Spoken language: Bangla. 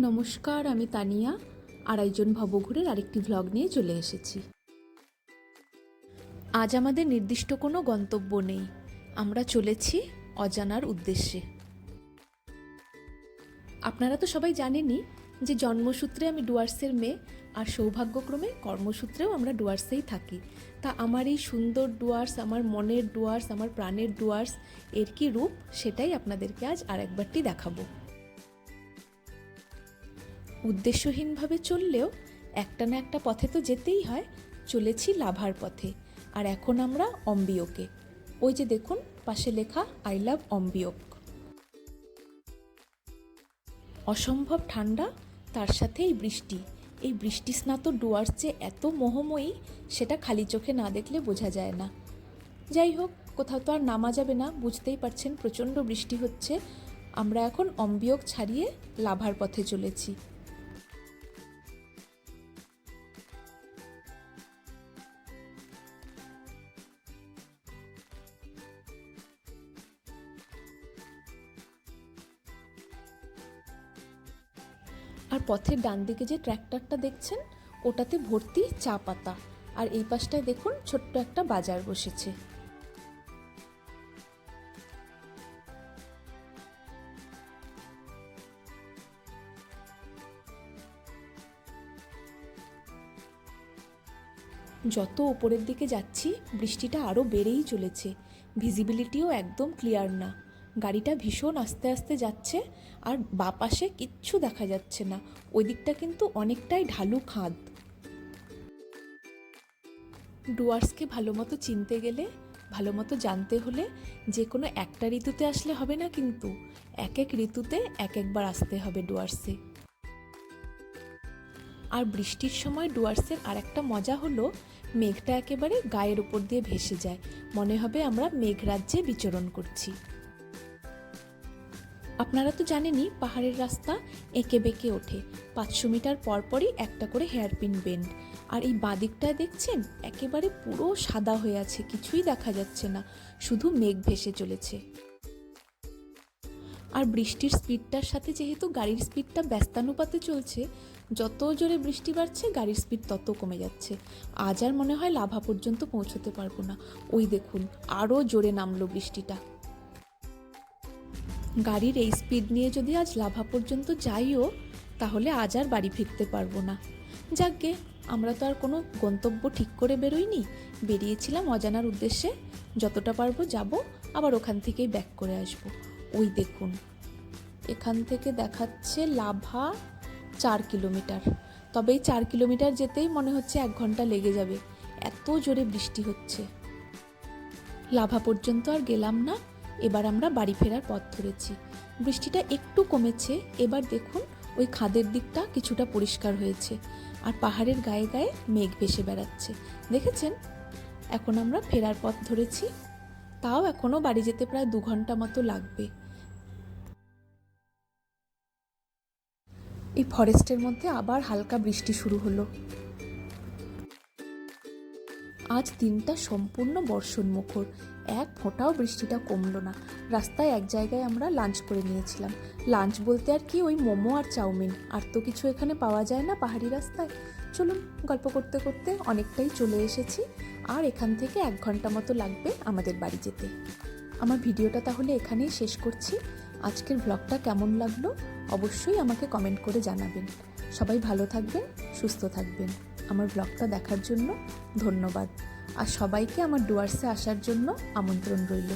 নমস্কার, আমি তানিয়া। আড়াইজন ভবঘুরের আরেকটি ভ্লগ নিয়ে চলে এসেছি। আজ আমাদের নির্দিষ্ট কোনো গন্তব্য নেই। আমরা চলেছি অজানার উদ্দেশ্যে। আপনারা তো সবাই জানেনই যে জন্মসূত্রে আমি ডুয়ার্সের মেয়ে আর সৌভাগ্যক্রমে কর্মসূত্রেও আমরা ডুয়ার্সেই থাকি। তা আমার এই সুন্দর ডুয়ার্স, আমার মনের ডুয়ার্স, আমার প্রাণের ডুয়ার্স, এর কি রূপ সেটাই আপনাদেরকে আজ আরেকবারটি দেখাবো। উদ্দেশ্যহীনভাবে চললেও একটা না একটা পথে তো যেতেই হয়, চলেছি লাভার পথে। আর এখন আমরা অম্বিওকে ওই যে দেখুন, পাশে লেখা, আই লাভ অম্বিওক অসম্ভব ঠান্ডা, তার সাথে এই বৃষ্টি। এই বৃষ্টি স্নাত ডুয়ার্স যে এত মোহময়ী, সেটা খালি চোখে না দেখলে বোঝা যায় না। যাই হোক, কোথাও তো আর নামা যাবে না, বুঝতেই পারছেন, প্রচণ্ড বৃষ্টি হচ্ছে। আমরা এখন অম্বিওক ছাড়িয়ে লাভার পথে চলেছি। আর পথের ডান দিকে যে ট্র্যাক্টরটা দেখছেন, ওটাতে ভর্তি চা পাতা। আর এই পাশটায় দেখুন, ছোট্ট একটা বাজার বসেছে। যত ওপরের দিকে যাচ্ছি, বৃষ্টিটা আরও বেড়েই চলেছে। ভিজিবিলিটিও একদম ক্লিয়ার না। গাড়িটা ভীষণ আস্তে আস্তে যাচ্ছে আর বাপাশে কিচ্ছু দেখা যাচ্ছে না। ওই দিকটা কিন্তু অনেকটাই ঢালু খাদ। ডুয়ার্সকে ভালো মতো চিনতে গেলে, ভালো মতো জানতে হলে যে কোনো একটা ঋতুতে আসলে হবে না কিন্তু, এক এক ঋতুতে এক একবার আসতে হবে ডুয়ার্সে। আর বৃষ্টির সময় ডুয়ার্সের আর একটা মজা হলো, মেঘটা একেবারে গায়ের উপর দিয়ে ভেসে যায়। মনে হবে আমরা মেঘরাজ্যে বিচরণ করছি। আপনারা তো জানেনই, পাহাড়ের রাস্তা এঁকে বেঁকে ওঠে। পাঁচশো মিটার পরপরই একটা করে হেয়ারপিন বেন্ড। আর এই বাদিকটায় দেখছেন, একেবারে পুরো সাদা হয়ে আছে, কিছুই দেখা যাচ্ছে না। শুধু মেঘ ভেসে চলেছে। আর বৃষ্টির স্পিডটার সাথে যেহেতু গাড়ির স্পিডটা ব্যস্তানুপাতে চলছে, যত জোরে বৃষ্টি বাড়ছে, গাড়ির স্পিড তত কমে যাচ্ছে। আজ আর মনে হয় লাভা পর্যন্ত পৌঁছতে পারব না। ওই দেখুন আরও জোরে নামলো বৃষ্টিটা। গাড়ির এই স্পিড নিয়ে যদি আজ লাভা পর্যন্ত যাইও, তাহলে আজ আর বাড়ি ফিরতে পারব না। যাকগে, আমরা তো আর কোনো গন্তব্য ঠিক করে বেরোইনি। বেরিয়েছিলাম অজানার উদ্দেশ্যে। যতটা পারব যাব, আবার ওখান থেকেই ব্যাক করে আসব। ওই দেখুন, এখান থেকে দেখাচ্ছে লাভা চার কিলোমিটার। তবে এই চার কিলোমিটার যেতেই মনে হচ্ছে এক ঘণ্টা লেগে যাবে। এত জোরে বৃষ্টি হচ্ছে। লাভা পর্যন্ত আর গেলাম না। এবার আমরা বাড়ি ফেরার পথ ধরেছি। বৃষ্টিটা একটু কমেছে, এবার দেখুন ওই খাদের দিকটা কিছুটা পরিষ্কার হয়েছে আর পাহাড়ের গায়ে গায়ে মেঘ ভেসে বেড়াচ্ছে। দেখেছেন? এখন আমরা ফেরার পথ ধরেছি। তাও এখনও বাড়ি যেতে প্রায় দু ঘণ্টা মতো লাগবে। এই ফরেস্টের মধ্যে আবার হালকা বৃষ্টি শুরু হলো। আজ দিনটা সম্পূর্ণ বর্ষণ মুখর এক ফোঁটাও বৃষ্টিটা কমলো না। রাস্তায় এক জায়গায় আমরা লাঞ্চ করে নিয়েছিলাম। লাঞ্চ বলতে আর কি ওই মোমো আর চাউমিন। আর তো কিছু এখানে পাওয়া যায় না পাহাড়ি রাস্তায়। চলুন, গল্প করতে করতে অনেকটাই চলে এসেছি। আর এখান থেকে এক ঘণ্টা মতো লাগবে আমাদের বাড়ি যেতে। আমার ভিডিওটা তাহলে এখানেই শেষ করছি। আজকের ব্লগটা কেমন লাগল অবশ্যই আমাকে কমেন্ট করে জানাবেন। সবাই ভালো থাকবেন, সুস্থ থাকবেন। আমার ব্লগটা দেখার জন্য ধন্যবাদ। আর সবাইকে আমার ডুয়ার্সে আসার জন্য আমন্ত্রণ রইল।